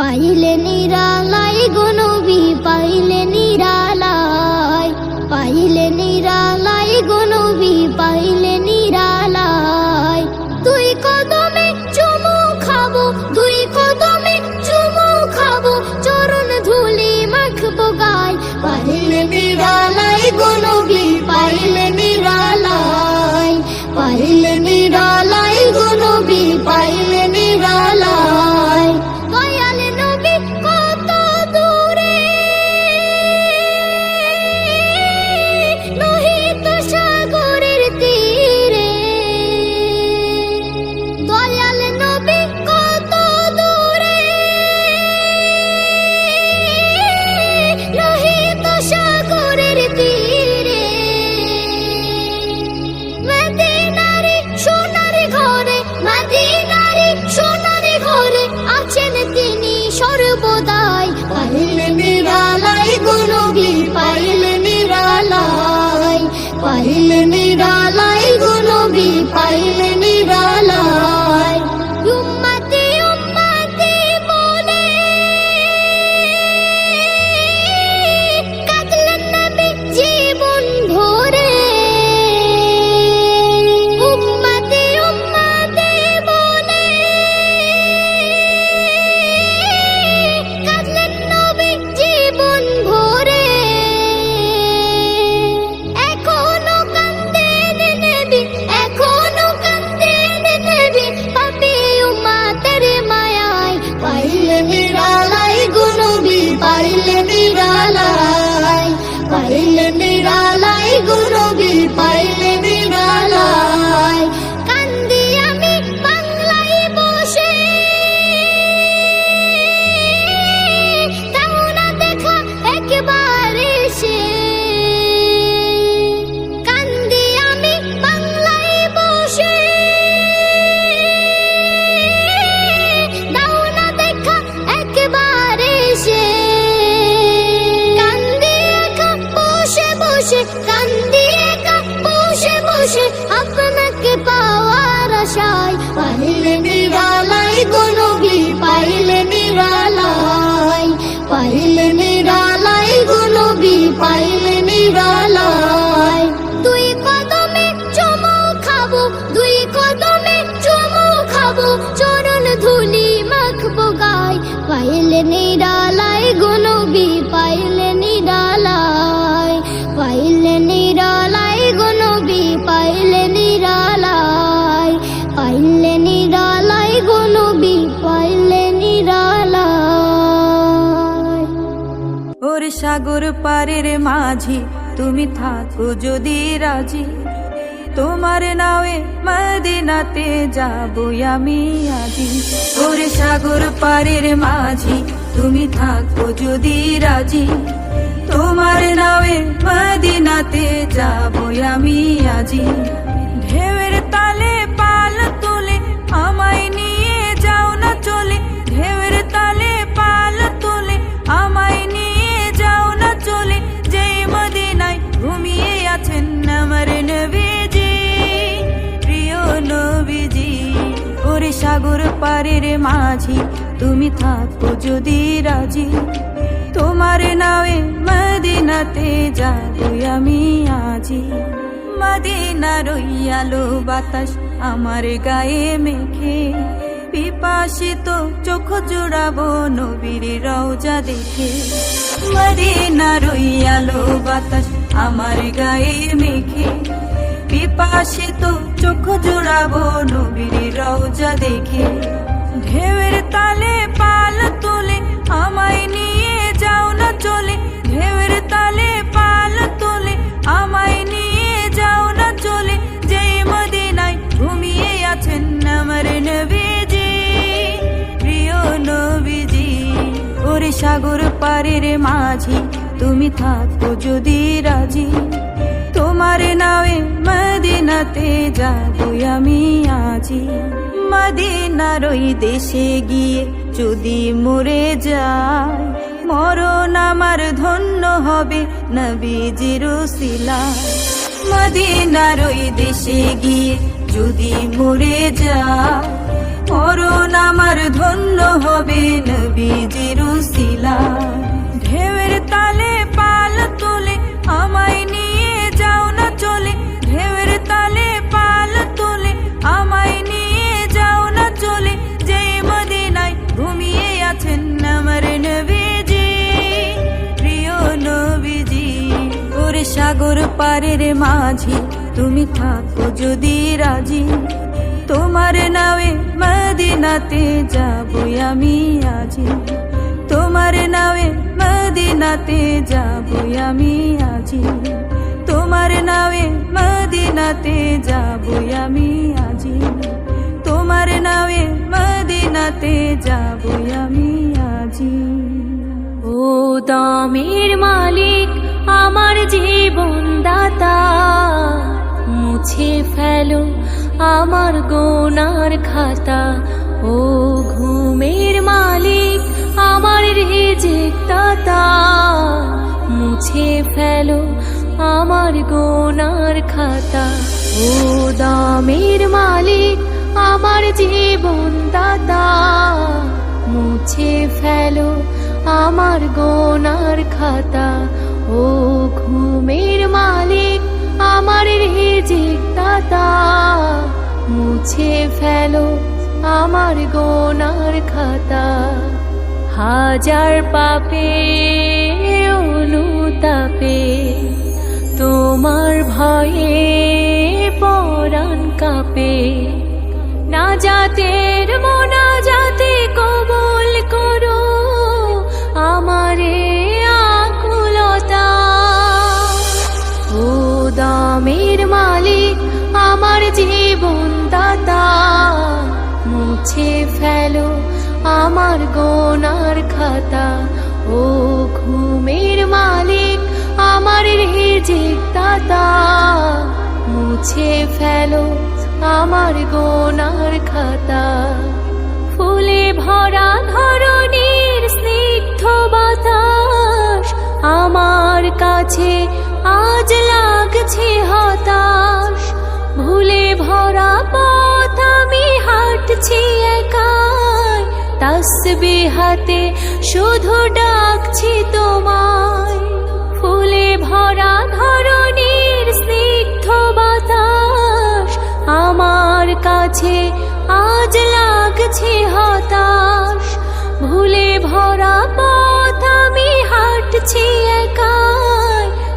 পাইলে নিরালাই গনবি পাইলে নিরালাই সাগর পারের মাঝি তুমি থাকো যদি রাজি। তোমার নাওয়ে মদিনাতে যাব আমি আজি। তোর সাগর পারের মাঝি তুমি থাকো যদি রাজি। তোমার নাওয়ে মদিনাতে যাব আমি আজি। পারের মাঝি, তুমি থাকো যদি রাজি। তোমার নাওয়ে মদিনাতে যাব আমি আজি। মদিনা রইয়ালো বাতাস আমার গায়ে মেখে। পিপাসিত চোখ জোড়াবো নবীর রওজা দেখে। মদিনা রইয়ালো বাতাস আমার গায়ে মেখে। পিপাসিত চোখ জোড়াবো নবীর রওজা দেখে। ঢেউয়ের তালে পাল তুলে, আমায় নিয়ে যাও না চলে। ঢেউয়ের তালে পাল তুলে, আমায় নিয়ে যাও না চলে। যেই মদিনায় ঘুমিয়ে আছেন আমার নবীজি, প্রিয় নবীজি, ওরে সাগর পারের মাঝি, তুমি থাকো যদি রাজি। তোমার নাওয়ে মদিনাতে যাব আমি আজি মদিনারই দেশে গিয়ে যদি মরে যায়, মরণ আমার ধন্য হবে নবীজির শিলা মদিনারই দেশে গিয়ে যদি মরে যায়, মরণ আমার ধন্য হবে নবী শিলা ঢেউয়ের তালে পাল তোলে, আমায় নিয়ে যাও না চলে। ঢেউয়ের তালে পারের মাঝি তুমি থাকো যদি রাজি, তোমার নামে মদিনাতে যাব আমি আজি। তোমার নামে মদিনাতে যাব আমি আজি। তোমার নামে মদিনাতে যাব আমি আজি। তোমার নামে মদিনাতে যাব আমি আজি। ও দামের মালিক আমার জীবন দাতা, মুছে ফেলো আমার গোনার খাতা। ও ঘুমের মালিক, আমার রিজিক দাতা, মুছে ফেলো আমার গোনার খাতা। ও দামের মালিক, আমার জীবন দাতা, মুছে ফেলো আমার গোনার খাতা। ও ঘুমের মালিক, আমার রিজিক দাতা, মুছে ফেলো আমার গোনার খাতা। হাজার পাপে, অনুতাপে, তোমার ভয়ে পরাণ কাপে। না জাতের মোনা আমার গোনার খাতা। ও ঘুমের মালিক, আমার রিজিক দাতা। মুছে ফেলো আমার গোনার খাতা। ফুলে ভরা ধরনের স্নিগ্ধ বাতাস আমার কাছে আজ লাগছে হতাশ। ভুলে ভরা পথ আমি হাঁটছি একাই তসবি হাতে শুধু ডাকছি তোমায়। ফুলে ভরা ধরনের স্নিগ্ধ বাতাস আমার কাছে আজ লাগছে হতাশ। ভুলে ভরা পথ আমি হাঁটছি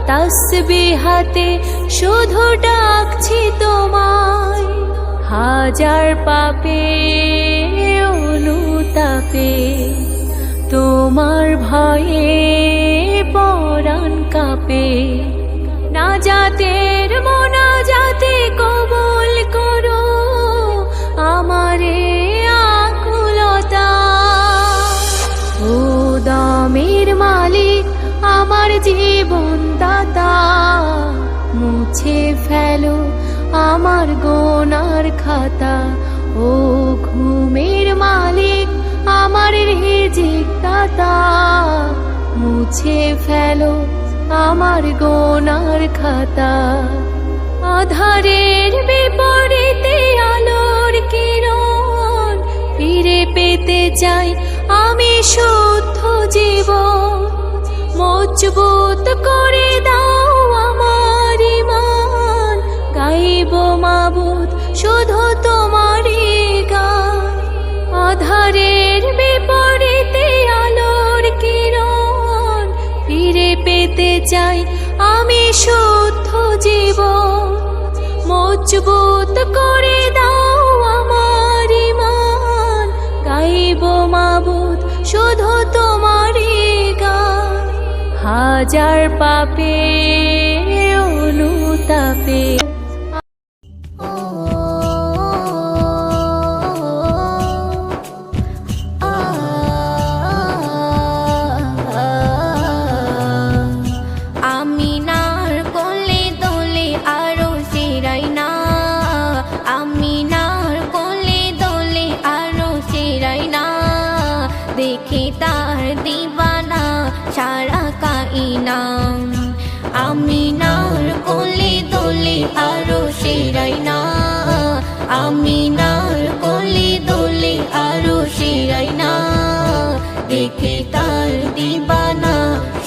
তসবি হাতে শুধু ডাকছি তোমায়। হাজার পাপে অনুতাপে তোমার ভয়ে পরাণ কাপে। না জাতের মোনা জাতে কবল করো আমারে আকুলতা। ও দামের মালিক, আমার জীবন দাতা, মুছে ফেলো আমার গোনার খাতা। ও ঘুমের মালিক, আমার রিজিক দাতা। মুছে ফেলো আমার গোনার খাতা। আধারের বিপরীতে আলোর কিরণ ফিরে পেতে চাই আমি শুদ্ধ জীবন। মজবুত করে দাও আধারের বিপরীতে আলোর কিরণ ফিরে পেতে চাই আমি শুদ্ধ জীবন। মজবুত করে দাও আমার ইমান। গাইব মাবুদ, শুধু তোমারই গান। হাজার পাপে, অনুতাপে। আমিনার কলি দোলে আরও শিরাই না। দেখে তার দিবানা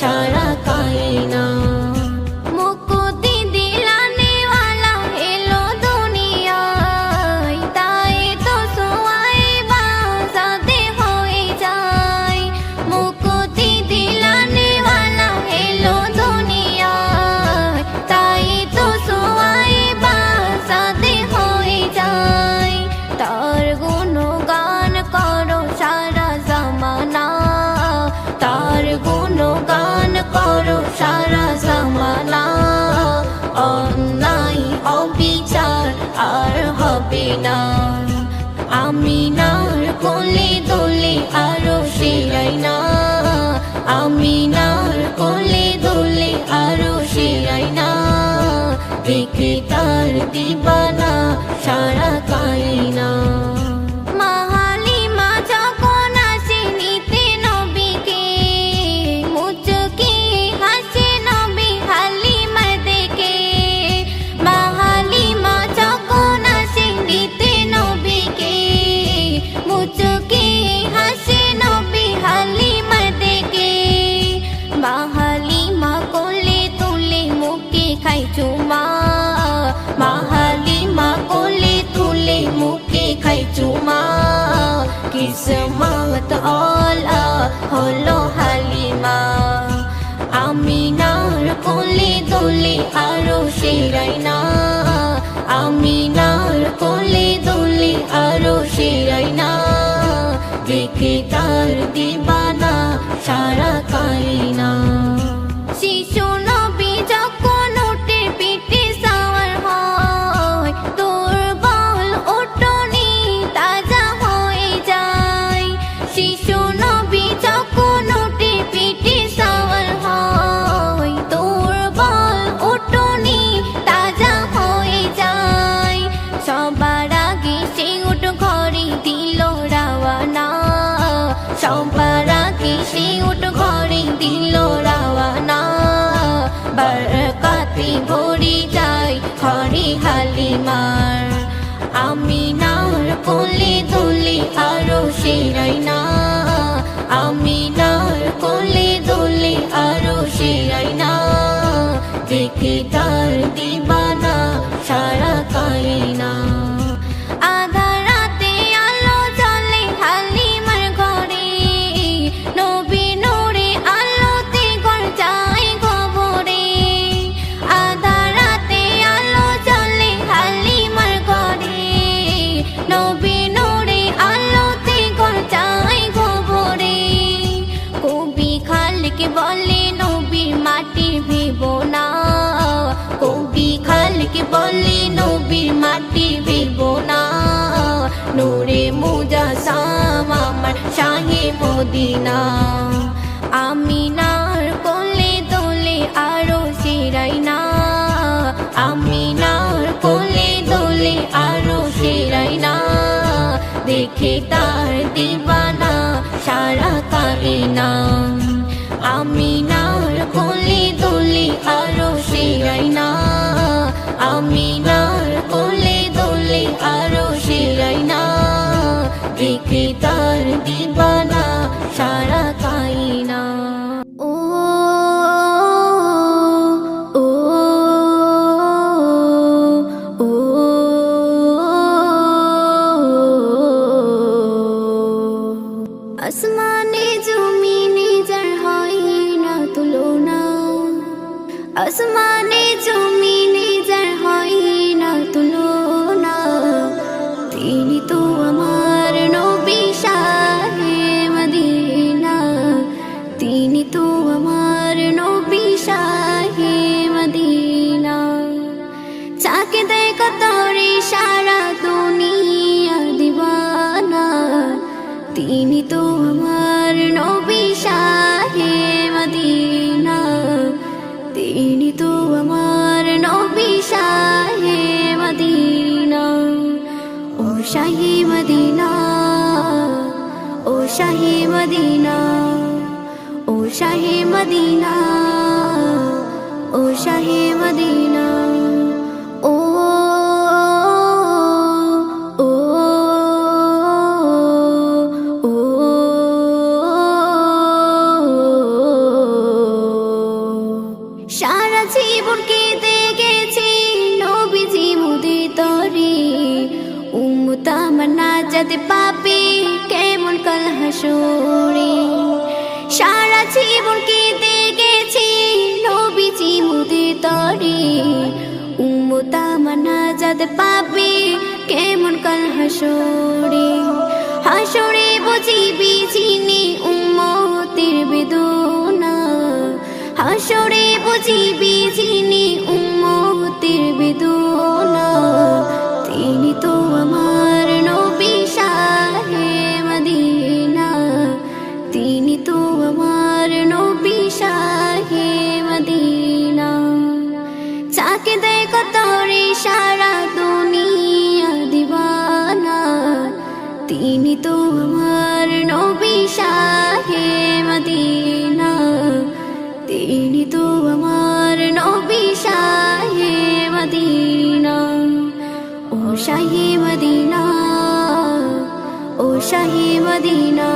সারা কায়না মুকুতি শিরাই না। আমিনার কোলে দোলে আরও শিরাই না। দেখে তার দিবানা সারা কাইনা কিসমত অলা হলো হালিমা। আমিনার কোলে দোলে আরও সেরাই না। আমিনার কোলে দোলে আরও সেরাই না। দেখে তার দিবানা সারা কারিনা আরও সেরাই না আমি নার কোলে দোলে আরও সেরাই না দেখে তার দিবানা সারা কায় না চাহে মদিনা। আমিনার কোলে দোলে আরও সিরাই না। আমিনার কোলে দোলে আরও সিরাই না। দেখে তার দিবানা সারা কারে না। আমিনার কোলে দোলে আরও সিরাই না। আমিনার দিকে তার দিবানা সারা কাই শাহি মদিনা ও শাহি মদিনা ও শাহি মদিনা। সাদ পাবি কেমন কাল হাসরে? হাসরে বুঝিবি চিনি উম্মতির বিদুনা। হাসরে বুঝিবি মদিনা,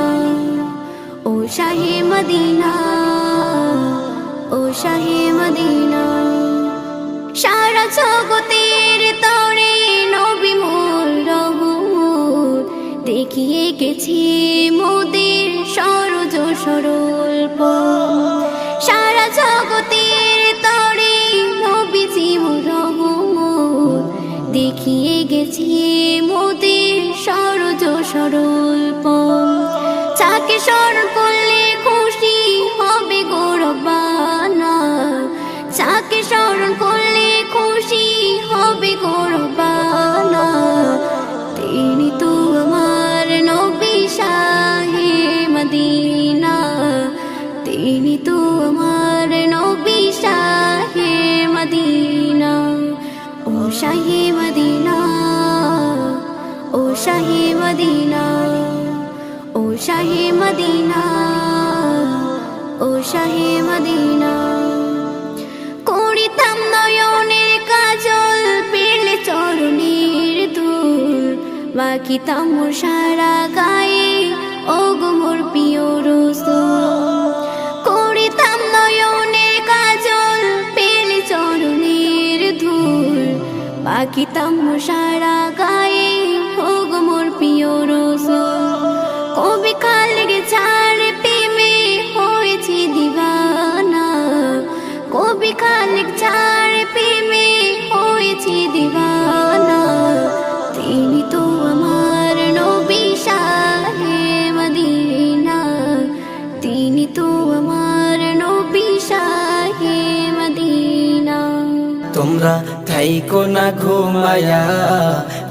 ও শাহি মদিনা, ও শাহি মদিনা সারা জগতের তরে নবী মোর রহমত, দেখিয়ে গেছি মোদের সরজ সরল। সারা জগতের তরে নবীজি মোর রহমত, দেখিয়ে গেছি মোদের সরজ সরল। shoulder. বাকিতাম মোর সারা গায়ে ও গো মোর প্রিয় করিতাম নয়নে কাজল, পেলে চরণের ধুল। পাখিতা মোর সারা গায়ে ও গো মোর রসুল তোমরা থাইকো না ঘুমায়া।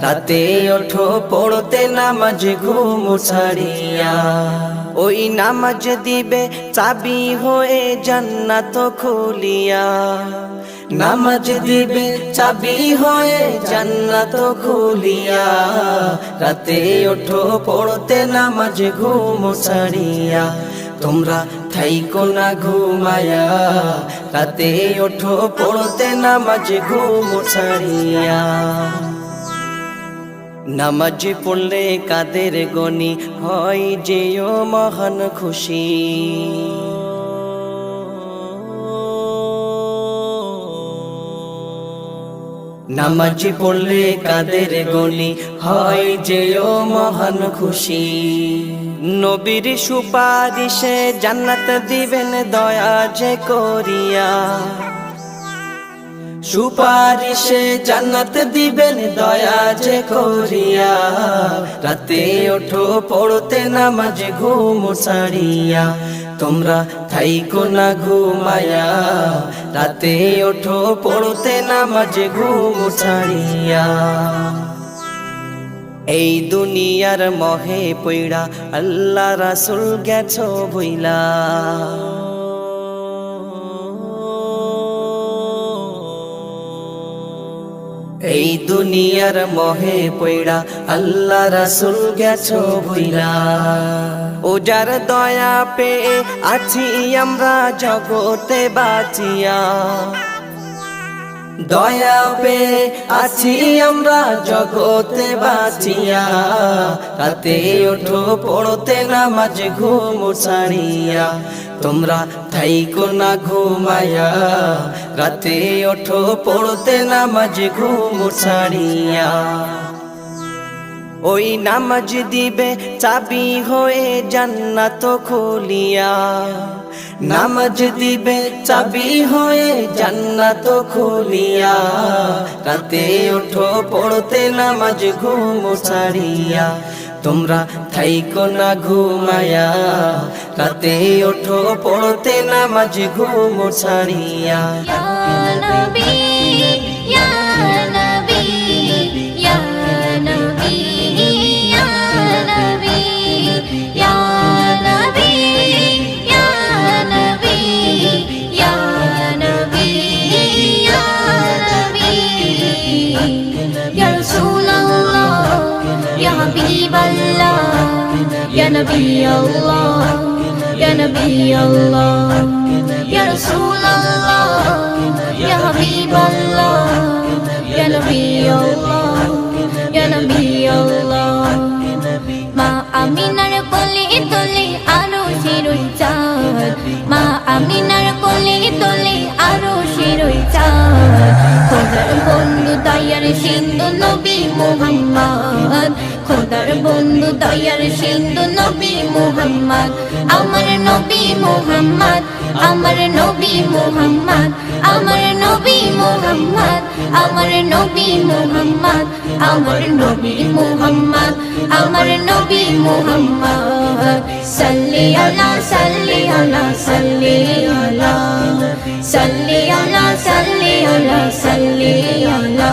রাতে ওঠো, পড়তে নামাজ ঘুম ছাড়িয়া। ওই নামাজ দিবে চাবি হয়ে জান্নাত খুলিয়া। নামাজ দিবে চাবি হয়ে জান্নাত খুলিয়া। রাতে ওঠো, পড়তে নামাজ ঘুম ছাড়িয়া। তোমরা থাইকো না ঘুমায়া। রাতে ওঠো, পড়তে নামাজ ঘুম ছাড়িয়া। নামাজ পড়লে কাদের গনি হয় যেও মহান খুশি। নামাজ পড়লে কাদের গনি হয় যেও মহান খুশি। নবীর সুপারিশে জান্নাত দিবেন দয়া যে করিয়া। সুপারিশে জান্নাত দিবেন দয়া যে করিয়া। রাতে ওঠো, পড়তে নামাজ, ঘুম ছাড়িয়া তোমরা থাইকো না ঘুমায়া রাতে ওঠো, পড়তে নামাজ, ঘুম ছাড়িয়া এই দুনিয়ার মহে পইড়া, আল্লাহ রাসুল গেছো ভইলা। এই দুনিয়ার মহে পইড়া, আল্লাহ রাসুল গেছো ভইলা। ও যার দয়া পেয়ে আছি আমরা জগতে বাঁচিয়া। দয়া পে আছি আমরা জগতে বাঁচিয়া। রাতে ওঠো, পড়তে নামাজ, ঘুম ছাড়িয়া। তোমরা থাইকো না ঘুমায়া রাতে ওঠো, পড়তে নামাজ, ঘুম ছাড়িয়া। ওই নামাজ দিবে চাবি হয়ে জান্নাত খুলিয়া। নামাজ দিবে চাবি হয়ে জান্নাত খুলিয়া। রাতে ওঠো, পড়তে নামাজ ঘুম ছাড়িয়া। তোমরা থাইকো না ঘুমায়া। রাতে ওঠো, পড়তে নামাজ ঘুম ছাড়িয়া। نبي الله يا نبي الله يا رسول الله يا حبيب الله يا نبي الله يا نبي الله মা আমিনার কোলে তোলে আরও শিরুই চাঁদ মা আমিনার কোলে তোলে আরও শিরুই চাঁদ খোদার বন্ধু তাইয়ার সিন্ধু নবী মোহাম্মদ খোদার বন্ধু, দয়ার সিন্ধু নবী মুহাম্মদ। আমার নবী মুহাম্মদ, আমার নবী মুহাম্মদ, আমার নবী মুহাম্মদ, আমার নবী মুহাম্মদ, আমার নবী মুহাম্মদ, আমার নবী মুহাম্মদ। সাল্লি আলা সাল্লি আলা সাল্লি আলা। সাল্লি আলা সাল্লি আলা সাল্লি আলা।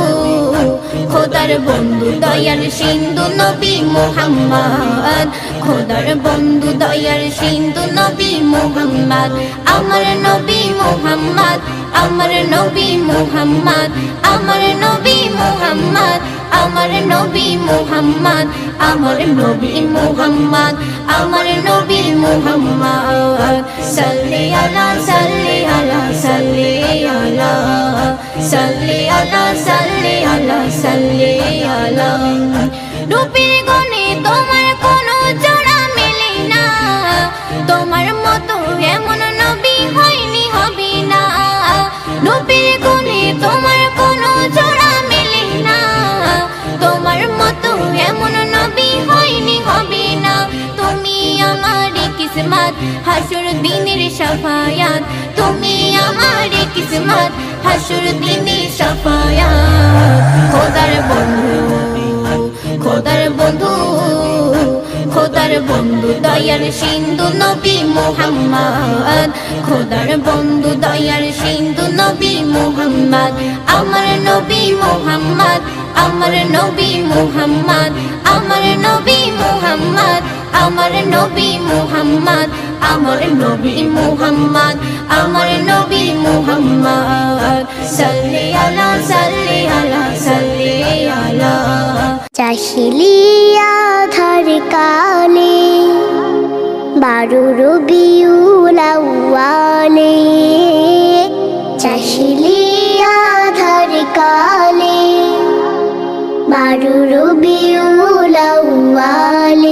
খোদার বন্ধু দয়ার সিন্ধু নবী মোহাম্মদ। খোদার বন্ধু দয়ার সিন্ধু নবী মোহাম্মদ। আমার নবী মোহাম্মদ, আমার নবী মোহাম্মদ। আমার নবী মোহাম্মদ, আমার নবী মোহাম্মদ। আমার নবী মোহাম্মদ আমার নবী মোহাম্মদ সাল্লি আলা সাল্লি আলা সাল্লি আলা সাল্লি আলা সাল্লি আলা সাল্লি আলা রূপের গুণে তোমার কোনো জোড়া মেলে না। তোমার মতো এমন নবী হয়নি, হবে না। রূপের গুণে তোমার কোনো জোড়া মেলে না। তোমার মতো এমন নবী হয়নি, হবে কিসমত হাসুর দিনের সাফায়াত। তুমি আমার কিসমত হাসুর দিনের সাফায়াত। খোদার বন্ধু খোদার বন্ধু। খোদার বন্ধু, দয়ার সিন্ধু নবী মোহাম্মদ। খোদার বন্ধু, দয়ার সিন্ধু নবী মোহাম্মদ। আমার নবী মোহাম্মদ, আমার নবী মোহাম্মদ। আমার নবী মোহাম্মদ, আমার নবী মোহাম্মদ। আমার নবী মোহাম্মদ, আমার নবী মোহাম্মদ। সাল্লি আলা সাল্লি আলা, সাল্লি আলা চাহিলিয়া ধর কালে বারো রবিউলাওয়ালে চাহিলিয়া ধর কালে বারো মরুর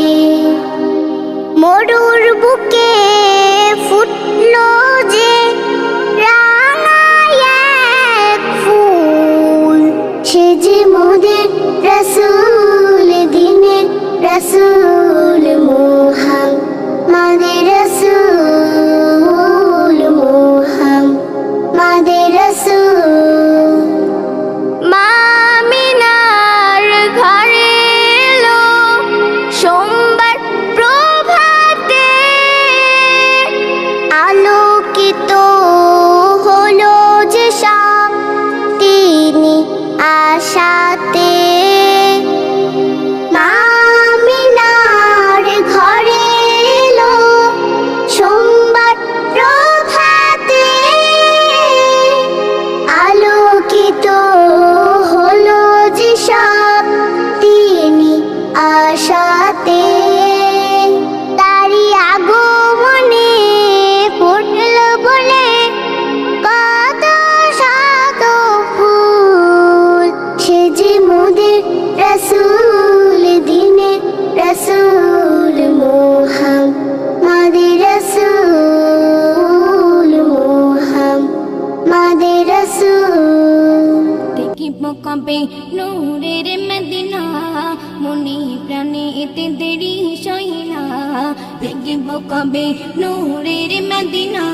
কবে নূরের মদিনা?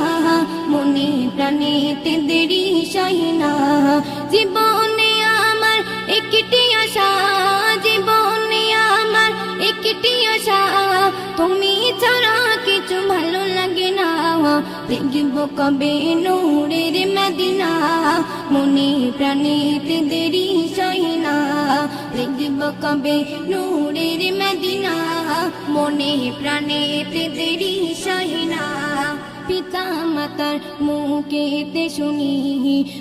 মনে প্রাণে এতে দেরি সইনা জীবনে আমার একটি আশা, জীবনে আমার একটি আশা। তুমি ছাড়া কিছু ভালো লাগে না। দেখিব কবে নূরের মদিনা? মনে প্রাণীতে দেরি সই না। দেখিব কবে নূরের মদিনা? মনে প্রাণীতে দেরি সই না। পিতা মাতার মুখেতে শুনি,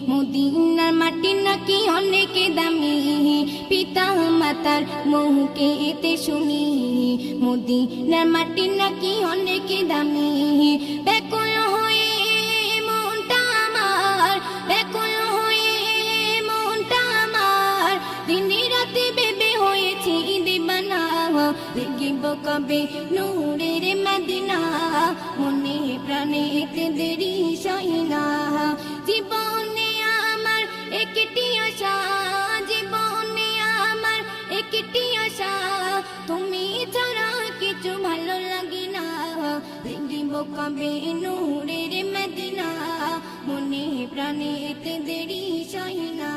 মদিনার মাটি নাকি অনেক দামি। পিতা মাতার মুখেতে শুনি, মদিনার মাটি নাকি অনেক দামি। দেখিব কবে নূরের মদিনা মনে প্রাণেতে দেরি সইনা জীবনে আমার একটি আশা জীবনে আমার একটি আশা তুমি ছাড়া দেখিব কবে নূরের মদিনা মনে প্রাণেতে দেরি সইনা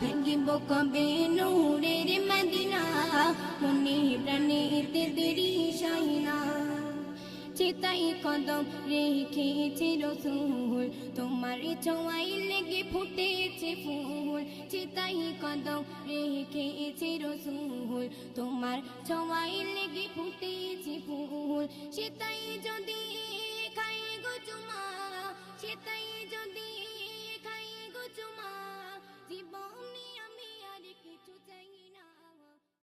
দেখিব কবে নূরের মদিনা মনে প্রাণেতে দেরি সইনা চিতাই কদম রেখেছে রসুল তোমার ছোঁয়াই লেগে ফুটেছে ফুল চিতাই কদম রেখেছে রসুল তোমার ছোঁয়াই লেগে ফুটেছে ফুল সেটাই যদি চুমা সেটাই যদি খাই গো চুমা জীবন